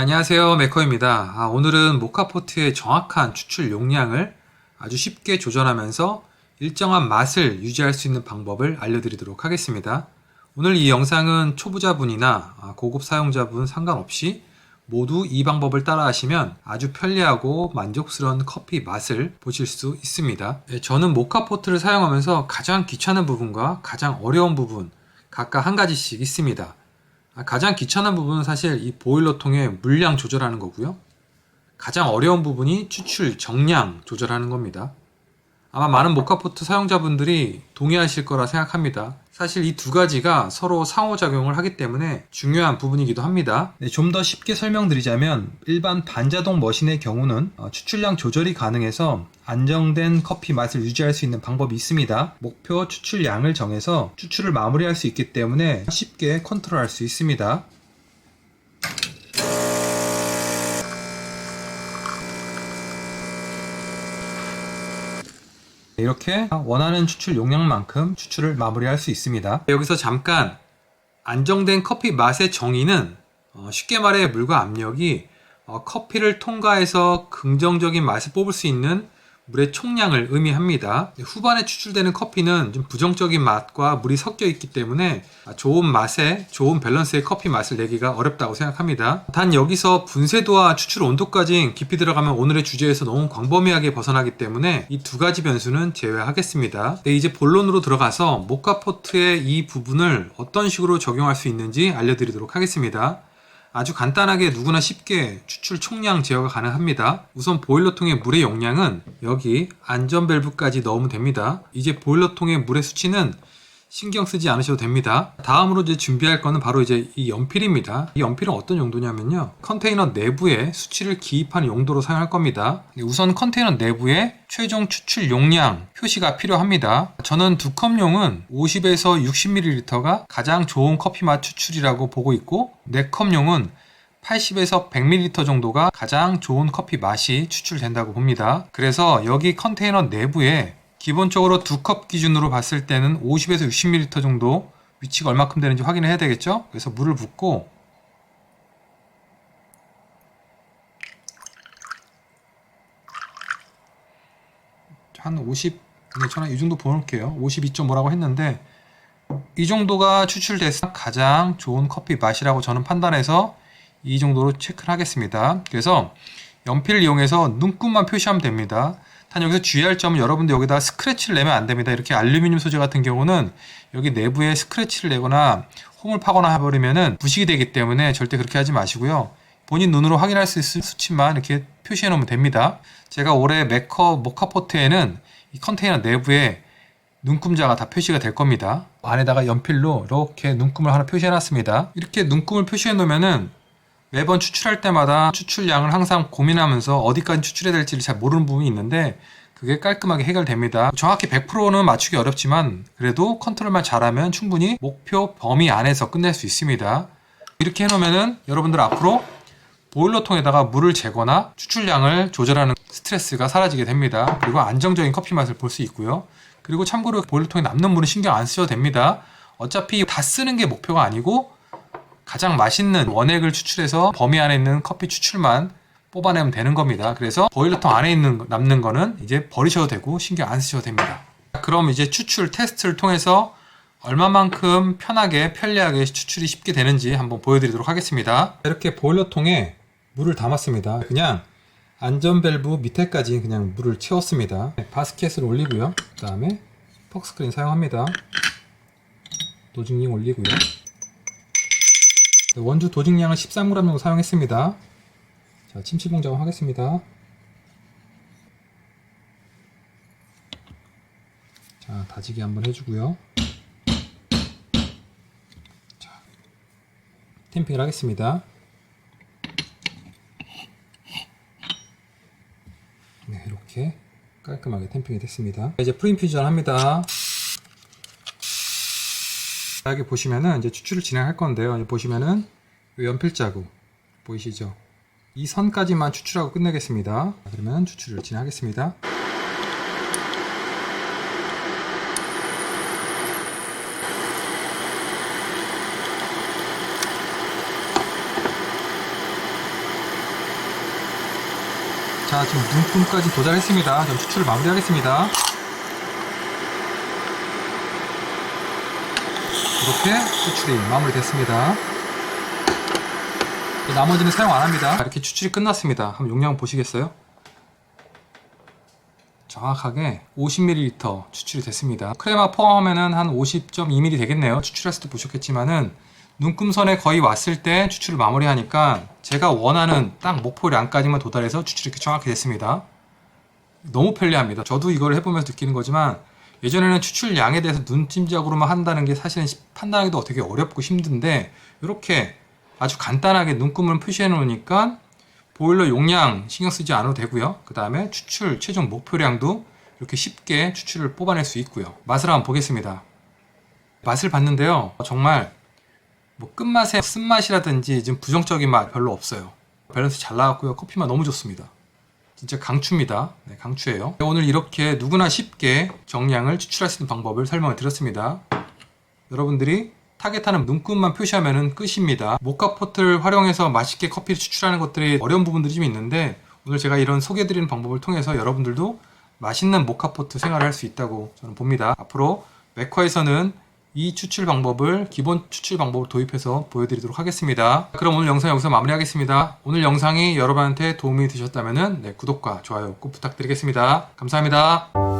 안녕하세요 메커입니다. 아, 오늘은 모카포트의 정확한 추출 용량을 아주 쉽게 조절하면서 일정한 맛을 유지할 수 있는 방법을 알려드리도록 하겠습니다. 오늘 이 영상은 초보자분이나 아, 고급 사용자분 상관없이 모두 이 방법을 따라 하시면 아주 편리하고 만족스러운 커피 맛을 보실 수 있습니다. 네, 저는 모카포트를 사용하면서 가장 귀찮은 부분과 가장 어려운 부분 각각 한 가지씩 있습니다. 아, 가장 귀찮은 부분은 사실 이 보일러통의 물량 조절하는 거고요. 가장 어려운 부분이 추출 정량 조절하는 겁니다. 아마 많은 모카포트 사용자분들이 동의하실 거라 생각합니다. 사실 이 두 가지가 서로 상호작용을 하기 때문에 중요한 부분이기도 합니다. 네, 좀 더 쉽게 설명드리자면 일반 반자동 머신의 경우는 어, 추출량 조절이 가능해서 안정된 커피 맛을 유지할 수 있는 방법이 있습니다. 목표 추출량을 정해서 추출을 마무리할 수 있기 때문에 쉽게 컨트롤할 수 있습니다. 이렇게 원하는 추출 용량만큼 추출을 마무리할 수 있습니다. 여기서 잠깐 안정된 커피 맛의 정의는 어, 쉽게 말해 물과 압력이 어, 커피를 통과해서 긍정적인 맛을 뽑을 수 있는 물의 총량을 의미합니다. 후반에 추출되는 커피는 좀 부정적인 맛과 물이 섞여 있기 때문에 좋은 맛에 좋은 밸런스의 커피 맛을 내기가 어렵다고 생각합니다. 단 여기서 분쇄도와 추출 온도까지 깊이 들어가면 오늘의 주제에서 너무 광범위하게 벗어나기 때문에 이 두 가지 변수는 제외하겠습니다. 네, 이제 본론으로 들어가서 모카포트의 이 부분을 어떤 식으로 적용할 수 있는지 알려드리도록 하겠습니다. 아주 간단하게 누구나 쉽게 추출 총량 제어가 가능합니다. 우선 보일러통의 물의 용량은 여기 안전 밸브까지 넣으면 됩니다. 이제 보일러통의 물의 수치는 신경 쓰지 않으셔도 됩니다. 다음으로 이제 준비할 거는 바로 이제 이 연필입니다. 이 연필은 어떤 용도냐면요. 컨테이너 내부에 수치를 기입하는 용도로 사용할 겁니다. 우선 컨테이너 내부에 최종 추출 용량 표시가 필요합니다. 저는 두 컵용은 50에서 60ml가 가장 좋은 커피 맛 추출이라고 보고 있고 네 컵용은 80에서 100ml 정도가 가장 좋은 커피 맛이 추출된다고 봅니다. 그래서 여기 컨테이너 내부에 기본적으로 두 컵 기준으로 봤을 때는 50에서 60ml 정도 위치가 얼마큼 되는지 확인을 해야 되겠죠? 그래서 물을 붓고 한 50, 네, 저는 이 정도 보놓을게요. 52점 뭐라고 했는데 이 정도가 추출돼서 가장 좋은 커피 맛이라고 저는 판단해서 이 정도로 체크를 하겠습니다. 그래서 연필을 이용해서 눈금만 표시하면 됩니다. 단 여기서 주의할 점은 여러분들 여기다 스크래치를 내면 안 됩니다. 이렇게 알루미늄 소재 같은 경우는 여기 내부에 스크래치를 내거나 홈을 파거나 해버리면은 부식이 되기 때문에 절대 그렇게 하지 마시고요. 본인 눈으로 확인할 수 있을 수치만 이렇게 표시해 놓으면 됩니다. 제가 올해 메커 모카포트에는 이 컨테이너 내부에 눈금자가 다 표시가 될 겁니다. 안에다가 연필로 이렇게 눈금을 하나 표시해 놨습니다. 이렇게 눈금을 표시해 놓으면은 매번 추출할 때마다 추출량을 항상 고민하면서 어디까지 추출해야 될지를 잘 모르는 부분이 있는데 그게 깔끔하게 해결됩니다. 정확히 100%는 맞추기 어렵지만 그래도 컨트롤만 잘하면 충분히 목표 범위 안에서 끝낼 수 있습니다. 이렇게 해놓으면은 여러분들 앞으로 보일러통에다가 물을 재거나 추출량을 조절하는 스트레스가 사라지게 됩니다. 그리고 안정적인 커피 맛을 볼 수 있고요. 그리고 참고로 보일러통에 남는 물은 신경 안 쓰셔도 됩니다. 어차피 다 쓰는 게 목표가 아니고 가장 맛있는 원액을 추출해서 범위 안에 있는 커피 추출만 뽑아내면 되는 겁니다. 그래서 보일러통 안에 있는 남는 거는 이제 버리셔도 되고 신경 안 쓰셔도 됩니다. 그럼 이제 추출 테스트를 통해서 얼마만큼 편하게 편리하게 추출이 쉽게 되는지 한번 보여드리도록 하겠습니다. 이렇게 보일러통에 물을 담았습니다. 그냥 안전 밸브 밑에까지 그냥 물을 채웠습니다. 바스켓을 올리고요. 그 다음에 퍽스크린 사용합니다. 노즐링 올리고요. 원주 도직량을 13g 정도 사용했습니다. 자, 침치봉 작업하겠습니다. 자, 다지기 한번 해주고요. 자, 템핑을 하겠습니다. 네, 이렇게 깔끔하게 템핑이 됐습니다. 이제 프린퓨전 합니다. 여기 보시면은 이제 추출을 진행할 건데요. 보시면은 이 연필 자국 보이시죠? 이 선까지만 추출하고 끝내겠습니다. 그러면 추출을 진행하겠습니다. 자, 지금 눈금까지 도달했습니다. 자, 추출을 마무리하겠습니다. 이렇게 추출이 마무리됐습니다. 나머지는 사용 안 합니다. 이렇게 추출이 끝났습니다. 한번 용량 보시겠어요? 정확하게 50ml 추출이 됐습니다. 크레마 포함하면 한 50.2ml 되겠네요. 추출했을 때 보셨겠지만은 눈금선에 거의 왔을 때 추출을 마무리하니까 제가 원하는 딱 목표량까지만 도달해서 추출이 정확히 됐습니다. 너무 편리합니다. 저도 이걸 해보면서 느끼는 거지만 예전에는 추출량에 대해서 눈찜적으로만 한다는 게 사실은 판단하기도 되게 어렵고 힘든데 이렇게 아주 간단하게 눈금을 표시해 놓으니까 보일러 용량 신경 쓰지 않아도 되고요. 그 다음에 추출 최종 목표량도 이렇게 쉽게 추출을 뽑아낼 수 있고요. 맛을 한번 보겠습니다. 맛을 봤는데요. 정말 뭐 끝맛에 쓴맛이라든지 좀 부정적인 맛 별로 없어요. 밸런스 잘 나왔고요. 커피 맛 너무 좋습니다. 진짜 강추입니다. 네, 강추예요. 오늘 이렇게 누구나 쉽게 정량을 추출할 수 있는 방법을 설명을 드렸습니다. 여러분들이 타겟하는 눈금만 표시하면 끝입니다. 모카포트를 활용해서 맛있게 커피를 추출하는 것들이 어려운 부분들이 좀 있는데 오늘 제가 이런 소개해드리는 방법을 통해서 여러분들도 맛있는 모카포트 생활을 할 수 있다고 저는 봅니다. 앞으로 맥화에서는 이 추출 방법을 기본 추출 방법으로 도입해서 보여드리도록 하겠습니다. 그럼 오늘 영상 여기서 마무리하겠습니다. 오늘 영상이 여러분한테 도움이 되셨다면 네, 구독과 좋아요 꼭 부탁드리겠습니다. 감사합니다.